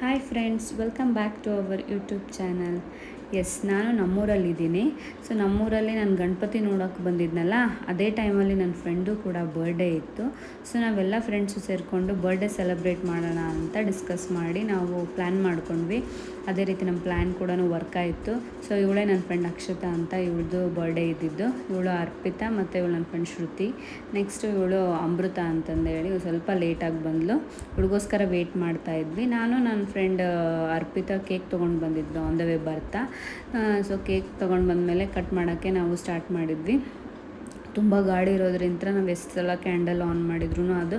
Hi friends, welcome back to our YouTube channel. Yes ನಾನು ನಮ್ಮೂರಲ್ಲಿದ್ದೀನಿ. So ನಮ್ಮೂರಲ್ಲಿ ನಾನು ಗಣಪತಿ ನೋಡೋಕೆ ಬಂದಿದ್ನಲ್ಲ, ಅದೇ ಟೈಮಲ್ಲಿ ನನ್ನ ಫ್ರೆಂಡು ಕೂಡ ಬರ್ಡೇ ಇತ್ತು. ಸೊ ನಾವೆಲ್ಲ ಫ್ರೆಂಡ್ಸು ಸೇರಿಕೊಂಡು ಬರ್ಡೇ ಸೆಲೆಬ್ರೇಟ್ ಮಾಡೋಣ ಅಂತ ಡಿಸ್ಕಸ್ ಮಾಡಿ ನಾವು ಪ್ಲ್ಯಾನ್ ಮಾಡ್ಕೊಂಡ್ವಿ. ಅದೇ ರೀತಿ ನಮ್ಮ ಪ್ಲ್ಯಾನ್ ಕೂಡ ವರ್ಕ್ ಆಯಿತು. ಸೊ ಇವಳೇ ನನ್ನ ಫ್ರೆಂಡ್ ಅಕ್ಷತಾ ಅಂತ ಇವಳದು ಬರ್ಡೇ ಇದ್ದಿದ್ದು. ಇವಳು ಅರ್ಪಿತಾ ಮತ್ತು ಇವಳು ನನ್ನ ಫ್ರೆಂಡ್ ಶ್ರುತಿ. ನೆಕ್ಸ್ಟು ಇವಳು ಅಮೃತ ಅಂತಂದೇಳಿ ಸ್ವಲ್ಪ ಲೇಟಾಗಿ ಬಂದಳು ವೆಯ್ಟ್ ಮಾಡ್ತಾ ಇದ್ವಿ. ನಾನು ನನ್ನ ಫ್ರೆಂಡ್ ಅರ್ಪಿತಾ ಕೇಕ್ ತೊಗೊಂಡು ಬಂದಿದ್ದು ಆನ್ ದ ವೇ ಬರ್ತಾ. ಸೊ ಕೇಕ್ ತೊಗೊಂಡು ಬಂದಮೇಲೆ ಕಟ್ ಮಾಡೋಕ್ಕೆ ನಾವು ಸ್ಟಾರ್ಟ್ ಮಾಡಿದ್ವಿ. ತುಂಬ ಗಾಳಿ ಇರೋದ್ರಿಂದ ನಾವು ಎಷ್ಟು ಸಲ ಕ್ಯಾಂಡಲ್ ಆನ್ ಮಾಡಿದ್ರು ಅದು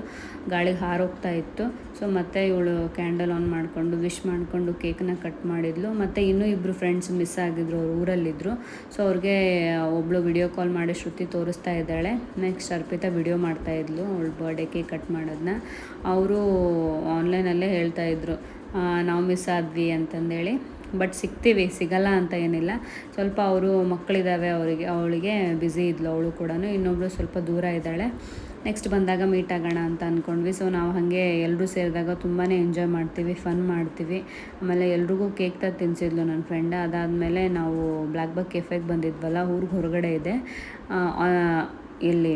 ಗಾಳಿಗೆ ಹಾರೋಗ್ತಾ ಇತ್ತು. ಸೊ ಮತ್ತೆ ಇವಳು ಕ್ಯಾಂಡಲ್ ಆನ್ ಮಾಡಿಕೊಂಡು ವಿಶ್ ಮಾಡಿಕೊಂಡು ಕೇಕ್ನ ಕಟ್ ಮಾಡಿದ್ಲು. ಮತ್ತು ಇನ್ನೂ ಇಬ್ಬರು ಫ್ರೆಂಡ್ಸ್ ಮಿಸ್ ಆಗಿದ್ರು, ಅವ್ರು ಊರಲ್ಲಿದ್ದರು ಸೊ ಅವ್ರಿಗೆ ಒಬ್ಬಳು ವಿಡಿಯೋ ಕಾಲ್ ಮಾಡಿ ಶ್ರುತಿ ತೋರಿಸ್ತಾ ಇದ್ದಾಳೆ. ನೆಕ್ಸ್ಟ್ ಅರ್ಪಿತಾ ವಿಡಿಯೋ ಮಾಡ್ತಾಯಿದ್ಲು ಅವಳು ಬರ್ಡೇ ಕೇಕ್ ಕಟ್ ಮಾಡೋದನ್ನ ಅವರು ಆನ್ಲೈನಲ್ಲೇ ಹೇಳ್ತಾಯಿದ್ರು ನಾವು ಮಿಸ್ ಆದ್ವಿ ಅಂತಂದೇಳಿ. ಬಟ್ ಸಿಗ್ತೀವಿ, ಸಿಗಲ್ಲ ಅಂತ ಏನಿಲ್ಲ. ಸ್ವಲ್ಪ ಅವರು ಮಕ್ಕಳಿದ್ದಾವೆ ಅವರಿಗೆ, ಅವಳಿಗೆ ಬ್ಯುಸಿ ಇದ್ಲು, ಅವಳು ಕೂಡ ಇನ್ನೊಬ್ಬಳು ಸ್ವಲ್ಪ ದೂರ ಇದ್ದಾಳೆ. ನೆಕ್ಸ್ಟ್ ಬಂದಾಗ ಮೀಟ್ ಆಗೋಣ ಅಂತ ಅಂದ್ಕೊಂಡ್ವಿ ಸೊ ನಾವು ಹಾಗೆ ಎಲ್ಲರೂ ಸೇರಿದಾಗ ತುಂಬಾ ಎಂಜಾಯ್ ಮಾಡ್ತೀವಿ ಫನ್ ಮಾಡ್ತೀವಿ. ಆಮೇಲೆ ಎಲ್ರಿಗೂ ಕೇಕ್ ತ ತಿನ್ಸಿದ್ಲು ನನ್ನ ಫ್ರೆಂಡ್ ಅದಾದಮೇಲೆ ನಾವು ಬ್ಲ್ಯಾಕ್ ಬಕ್ ಕೆಫೆಗೆ ಬಂದಿದ್ವಲ್ಲ, ಊರಿಗೆ ಹೊರಗಡೆ ಇದೆ. ಇಲ್ಲಿ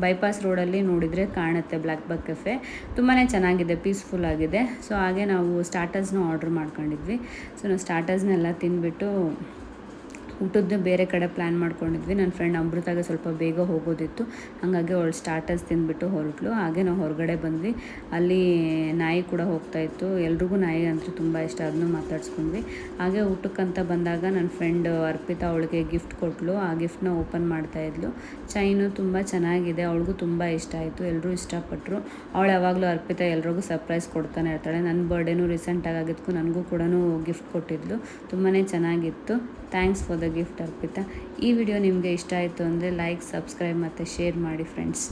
ಬೈಪಾಸ್ ರೋಡಲ್ಲಿ ನೋಡಿದರೆ ಕಾಣುತ್ತೆ ಬ್ಲ್ಯಾಕ್ ಬಕ್ ಕೆಫೆ ತುಂಬಾ ಚೆನ್ನಾಗಿದೆ ಪೀಸ್ಫುಲ್ ಆಗಿದೆ. ಸೊ ಹಾಗೆ ನಾವು ಸ್ಟಾರ್ಟರ್ಸ್ನ ಆರ್ಡ್ರ್ ಮಾಡ್ಕೊಂಡಿದ್ವಿ. ಸೊ ನಾವು ಸ್ಟಾರ್ಟರ್ಸ್ನೆಲ್ಲ ತಿಂದ್ಬಿಟ್ಟು ಊಟದ್ದು ಬೇರೆ ಕಡೆ ಪ್ಲ್ಯಾನ್ ಮಾಡ್ಕೊಂಡಿದ್ವಿ. ನನ್ನ ಫ್ರೆಂಡ್ ಅಮೃತಾಗೆ ಸ್ವಲ್ಪ ಬೇಗ ಹೋಗೋದಿತ್ತು. ಹಾಗಾಗಿ ಅವಳು ಸ್ಟಾರ್ಟರ್ಸ್ ತಿಂದ್ಬಿಟ್ಟು ಹೊರಟ್ಲು ಹಾಗೆ ನಾವು ಹೊರಗಡೆ ಬಂದ್ವಿ. ಅಲ್ಲಿ ನಾಯಿ ಕೂಡ ಹೋಗ್ತಾ ಇತ್ತು. ಎಲ್ರಿಗೂ ನಾಯಿ ಅಂತೂ ತುಂಬ ಇಷ್ಟ. ಅದನ್ನು ಮಾತಾಡ್ಸ್ಕೊಂಡ್ವಿ. ಹಾಗೆ ಊಟಕ್ಕಂತ ಬಂದಾಗ ನನ್ನ ಫ್ರೆಂಡ್ ಅರ್ಪಿತಾ ಅವಳಿಗೆ ಗಿಫ್ಟ್ ಕೊಟ್ಟಲು ಆ ಗಿಫ್ಟ್ನ ಓಪನ್ ಮಾಡ್ತಾ ಇದ್ಲು. ಚೈನು ತುಂಬ ಚೆನ್ನಾಗಿದೆ. ಅವಳಿಗೂ ತುಂಬ ಇಷ್ಟ ಆಯಿತು. ಎಲ್ಲರೂ ಇಷ್ಟಪಟ್ಟರು ಅವಳು ಯಾವಾಗಲೂ ಅರ್ಪಿತಾ ಎಲ್ರಿಗೂ ಸರ್ಪ್ರೈಸ್ ಕೊಡ್ತಾನೆ ಇರ್ತಾಳೆ. ನನ್ನ ಬರ್ಡೇನೂ ರೀಸೆಂಟಾಗಿ ಆಗಿದ್ದಕ್ಕೂ ನನಗೂ ಕೂಡ ಗಿಫ್ಟ್ ಕೊಟ್ಟಿದ್ಲು. ತುಂಬಾ ಚೆನ್ನಾಗಿತ್ತು. Thanks for the gift Arpita ಈ ವಿಡಿಯೋ ನಿಮಗೆ ಇಷ್ಟ ಆಯಿತು ಅಂದರೆ ಲೈಕ್ ಸಬ್ಸ್ಕ್ರೈಬ್ ಮತ್ತು ಶೇರ್ ಮಾಡಿ ಫ್ರೆಂಡ್ಸ್